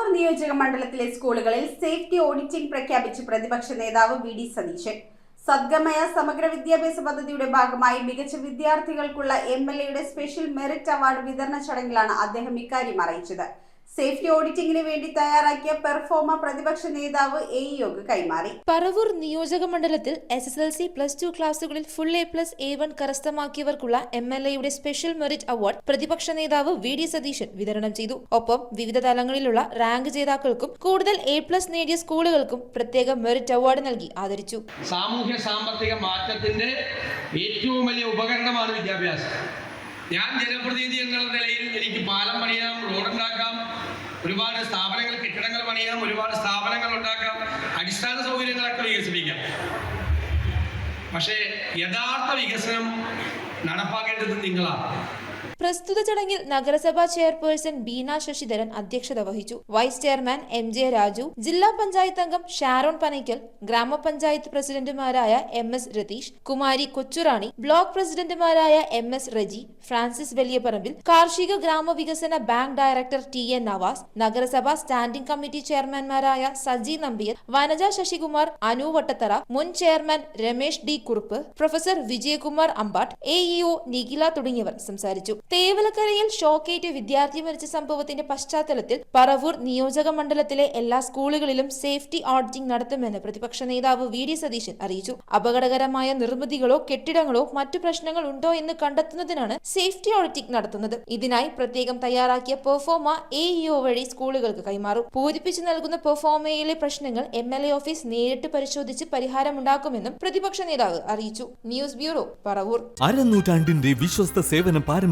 പറവൂർ നിയോജക മണ്ഡലത്തിലെ സ്കൂളുകളിൽ സേഫ്റ്റി ഓഡിറ്റിംഗ് പ്രഖ്യാപിച്ച് പ്രതിപക്ഷ നേതാവ് വി ഡി സതീശൻ. സദ്ഗമയ സമഗ്ര വിദ്യാഭ്യാസ പദ്ധതിയുടെ ഭാഗമായി മികച്ച വിദ്യാർത്ഥികൾക്കുള്ള എം എൽ എയുടെ സ്പെഷ്യൽ മെറിറ്റ് അവാർഡ് വിതരണ ചടങ്ങിലാണ് അദ്ദേഹം ഇക്കാര്യം അറിയിച്ചത്. സേഫ്റ്റി ഓഡിറ്റിംഗിന് വേണ്ടി തയ്യാറാക്കിയ പെർഫോമ പ്രതിപക്ഷ നേതാവ് എ യോഗ് കൈമാറി. പറവൂർ നിയോജക മണ്ഡലത്തിൽ S S L C plus two ക്ലാസുകളിൽ full A plus A one കരസ്ഥമാക്കിയവർക്കുള്ള M L എയുടെ സ്പെഷ്യൽ മെറിറ്റ് അവാർഡ് പ്രതിപക്ഷ നേതാവ് വി ഡി സതീശൻ വിതരണം ചെയ്തു. ഒപ്പം വിവിധ തലങ്ങളിലുള്ള റാങ്ക് ജേതാക്കൾക്കും കൂടുതൽ എ പ്ലസ് നേടിയ സ്കൂളുകൾക്കും പ്രത്യേക മെറിറ്റ് അവാർഡ് നൽകി ആദരിച്ചു. സാമൂഹ്യ സാമ്പത്തിക മാറ്റത്തിന്റെ ഏറ്റവും വലിയ ഉപകരണമാണ് വിദ്യാഭ്യാസം. ഞാൻ ജനപ്രതിനിധി എന്നുള്ള നിലയിൽ എനിക്ക് പാലം പണിയാം റോഡുണ്ടാക്കാം ഒരുപാട് സ്ഥാപനങ്ങൾ കെട്ടിടങ്ങൾ പണിയാം ഒരുപാട് സ്ഥാപനങ്ങൾ ഉണ്ടാക്കാം അടിസ്ഥാന സൗകര്യങ്ങളൊക്കെ വികസിപ്പിക്കാം. പക്ഷേ യഥാർത്ഥ വികസനം നടപ്പാക്കേണ്ടത് നിങ്ങളാണ്. പ്രസ്തുത ചടങ്ങിൽ നഗരസഭാ ചെയർപേഴ്സൺ ബീന ശശിധരൻ അധ്യക്ഷത വഹിച്ചു. Vice chairman M J Raju ജില്ലാ പഞ്ചായത്ത് അംഗം ഷാരോൺ പനയ്ക്കൽ ഗ്രാമപഞ്ചായത്ത് പ്രസിഡന്റുമാരായ M S Ratheesh Kumari Kochurani block പ്രസിഡന്റുമാരായ എം എസ് റജി ഫ്രാൻസിസ് വലിയപറമ്പിൽ കാർഷിക ഗ്രാമവികസന bank director T N Navas നഗരസഭാ സ്റ്റാൻഡിംഗ് കമ്മിറ്റി ചെയർമാൻമാരായ സജി നമ്പിയർ വനജ ശശികുമാർ അനു വട്ടത്തറ മുൻ chairman Ramesh D Kurup professor Vijayakumar Ambattu A EO Nikhila തുടങ്ങിയവർ സംസാരിച്ചു. തേവലക്കരയിൽ ഷോക്കേറ്റ് വിദ്യാർത്ഥി മരിച്ച സംഭവത്തിന്റെ പശ്ചാത്തലത്തിൽ പറവൂർ നിയോജക മണ്ഡലത്തിലെ എല്ലാ സ്കൂളുകളിലും സേഫ്റ്റി ഓഡിറ്റിംഗ് നടത്തുമെന്ന് പ്രതിപക്ഷ നേതാവ് വി ഡി സതീശൻ അറിയിച്ചു. അപകടകരമായ നിർമ്മിതികളോ കെട്ടിടങ്ങളോ മറ്റു പ്രശ്നങ്ങൾ ഉണ്ടോ എന്ന് കണ്ടെത്തുന്നതിനാണ് സേഫ്റ്റി ഓഡിറ്റിംഗ് നടത്തുന്നത്. ഇതിനായി പ്രത്യേകം തയ്യാറാക്കിയ പെർഫോമ എ ഇഒ വഴി സ്കൂളുകൾക്ക് കൈമാറും. പൂരിപ്പിച്ചു നൽകുന്ന പെർഫോമയിലെ പ്രശ്നങ്ങൾ എം എൽ എ ഓഫീസ് നേരിട്ട് പരിശോധിച്ച് പരിഹാരമുണ്ടാക്കുമെന്നും പ്രതിപക്ഷ നേതാവ് അറിയിച്ചു. News bureau Paravur. അരനൂറ്റാണ്ടിന്റെ വിശ്വസ്ത സേവന